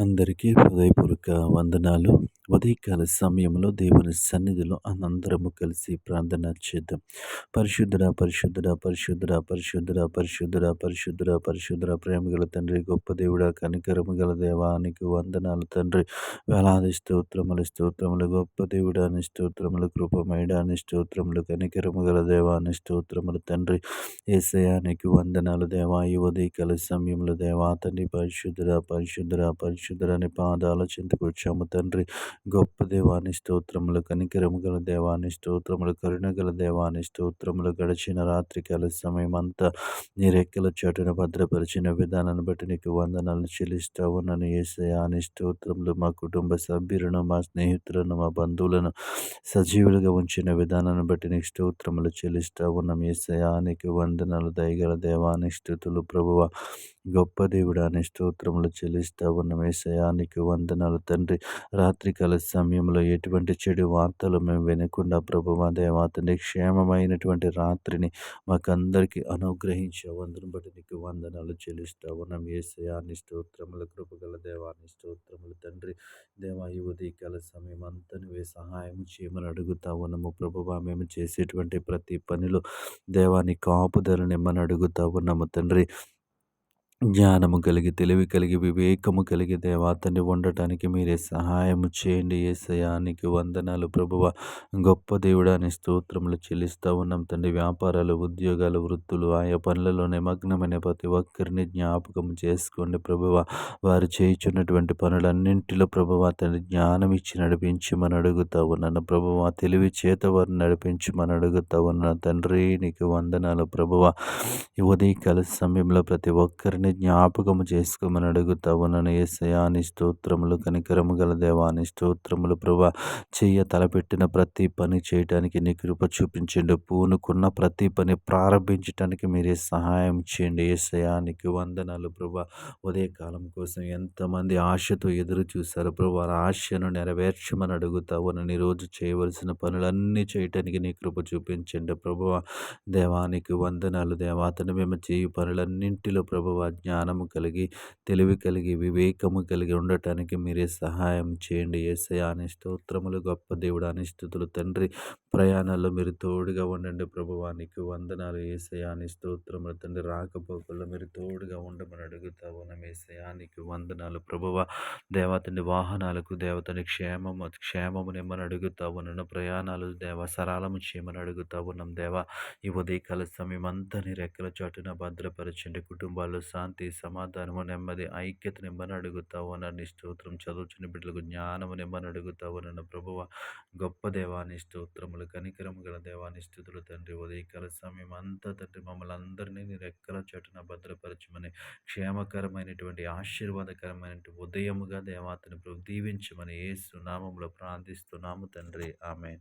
అందరికీ హృదయపూర్వక వందనాలు. ఉదయకాల సమయంలో దేవుని సన్నిధిలో అందరము కలిసి ప్రార్థన చేద్దాం. పరిశుద్ధుడ పరిశుద్ధుడ పరిశుద్ధుడ పరిశుద్ధుడ పరిశుద్ధుడ పరిశుద్ధుడ పరిశుద్ధుడ ప్రేమ గల తండ్రి గొప్ప దేవుడ కనికరము గల దేవానికి వందనాలు తండ్రి. వేలాది స్తోత్రములు స్తోత్రములు గొప్ప దేవుడాని స్తోత్రములు కృపమైడాని స్తోత్రములు కనికరము గల దేవాని స్తోత్రములు తండ్రి. ఏసయానికి వందనాలు దేవా ఈ ఉదయకాల సమయంలో దేవా తండ్రి పరిశుద్ధుడ పరిశుద్ధుడ పరిశుద్ధుడని పాదాల చింతకు వచ్చాము తండ్రి. గొప్ప దేవాని స్తోత్రములు కనికరము గల దేవాని స్తోత్రములు కరుణ గల దేవాని స్తోత్రములు గడిచిన రాత్రికాల సమయం అంతా నీ రెక్కల భద్రపరిచిన విధానాన్ని బట్టి నీకు వందనాలు చెల్లిస్తా ఉన్నాను ఏసయాని స్తోత్రములు మా కుటుంబ సభ్యులను మా స్నేహితులను మా బంధువులను సజీవులుగా ఉంచిన విధానాన్ని బట్టి నీకు స్తోత్రములు చెల్లిస్తా ఉన్నాం ఏసయానికి వందనాలు దయగల దేవాని స్థుతులు. ప్రభువ గొప్ప దేవుడాని స్తోత్రములు చెల్లిస్తా ఉన్నాం ఏసయానికి వందనాలు తండ్రి. రాత్రికాల సమయంలో ఎటువంటి చెడు వార్తలు మేము వినకుండా ప్రభువా దేవా క్షేమమైనటువంటి రాత్రిని మాకందరికీ అనుగ్రహించే వందను బట్టి నీకు వందనాలు చెల్లిస్తా ఉన్నాం. ఏసయాన్ని స్తోత్రములు కృపగల దేవాన్ని స్తోత్రములు తండ్రి. దేవా ఈ ఉదయకాల సమయం అంతా నువ్వే సహాయం చేయమని అడుగుతా ఉన్నాము. ప్రభువా మేము చేసేటువంటి ప్రతి పనిలో దేవాన్ని కాపుదలని మనం అడుగుతా ఉన్నాము తండ్రి. జ్ఞానము కలిగి తెలివి కలిగి వివేకము కలిగి దేవాతని ఉండటానికి మీరే సహాయము చేయండి. ఏసయానికి వందనాలు ప్రభువ. గొప్ప దేవుడాని స్తోత్రములు చెల్లిస్తూ ఉన్నాం తండ్రి. వ్యాపారాలు ఉద్యోగాలు వృత్తులు ఆయా పనులలో నిమగ్నమైన ప్రతి ఒక్కరిని జ్ఞాపకం చేసుకోండి ప్రభువ. వారు చేయించున్నటువంటి పనులన్నింటిలో ప్రభువ తండ్రి జ్ఞానం ఇచ్చి నడిపించమని అడుగుతా ఉన్నాను ప్రభువ. తెలివి చేత వారిని నడిపించమని అడుగుతా ఉన్నాను తండ్రి. నీకు వందనాలు ప్రభువ. ఉదయకాల సమయంలో ప్రతి ఒక్కరిని జ్ఞాపకము చేసుకోమని అడుగుతావు. నన్ను ఏసయాని స్తోత్రములు కనికరము గల దేవాని స్తోత్రములు ప్రభా చెయ్య తలపెట్టిన ప్రతి పని చేయటానికి నీ కృప చూపించండి. పూనుకున్న ప్రతి పని ప్రారంభించటానికి మీరే సహాయం చేయండి. ఏసయానికి వందనాలు ప్రభా. ఉదయకాలం కోసం ఎంతమంది ఆశతో ఎదురు చూశారు ప్రభా ఆశను నెరవేర్చమని అడుగుతావు. నన్ను ఈరోజు చేయవలసిన పనులన్నీ చేయటానికి నీ కృప చూపించండి ప్రభువ దేవానికి వందనాలు దేవాతను మేము చేయు పనులన్నింటిలో ప్రభువ జ్ఞానము కలిగి తెలివి కలిగి వివేకము కలిగి ఉండటానికి మీరే సహాయం చేయండి. ఏసయ అని స్తోత్రములు గొప్ప దేవుడు అని స్థుతులు తండ్రి. ప్రయాణాల్లో మీరు తోడుగా ఉండండి ప్రభువానికి వందనాలు. ఏసయాని స్తోత్రములు తండ్రి రాకపోకల్లో మీరు తోడుగా ఉండమని అడుగుతా ఉన్నాం. ఏసయానికి వందనాలు ప్రభువ. దేవతని వాహనాలకు దేవతని క్షేమము క్షేమము నిమ్మని అడుగుతా ఉన్నాను. ప్రయాణాలు దేవ సరాలము చేయమని అడుగుతా ఉన్నాం. దేవ ఈ ఉదయకాల సమయం అంతా నీ రెక్కల చాటున భద్రపరచండి. కుటుంబాలు శాంతి సమాధానము నెమ్మది ఐక్యత నిమ్మని అడుగుతావు నన్ను స్తోత్రం. చదువుచుని బిడ్డలకు జ్ఞానము నిమ్మని అడుగుతావు నన్ను ప్రభువ. గొప్ప దేవాని స్తోత్రములు కనికరము గల దేవాని స్థుతులు తండ్రి. ఉదయకాల సమయం అంతా తండ్రి మమ్మల్ని అందరినీ నీ రెక్కల చోటన భద్రపరచమని క్షేమకరమైనటువంటి ఆశీర్వాదకరమైనటువంటి ఉదయముగా దేవాతని దీవించమని ఏసు నామములో ప్రార్థిస్తున్నాము తండ్రి. ఆమె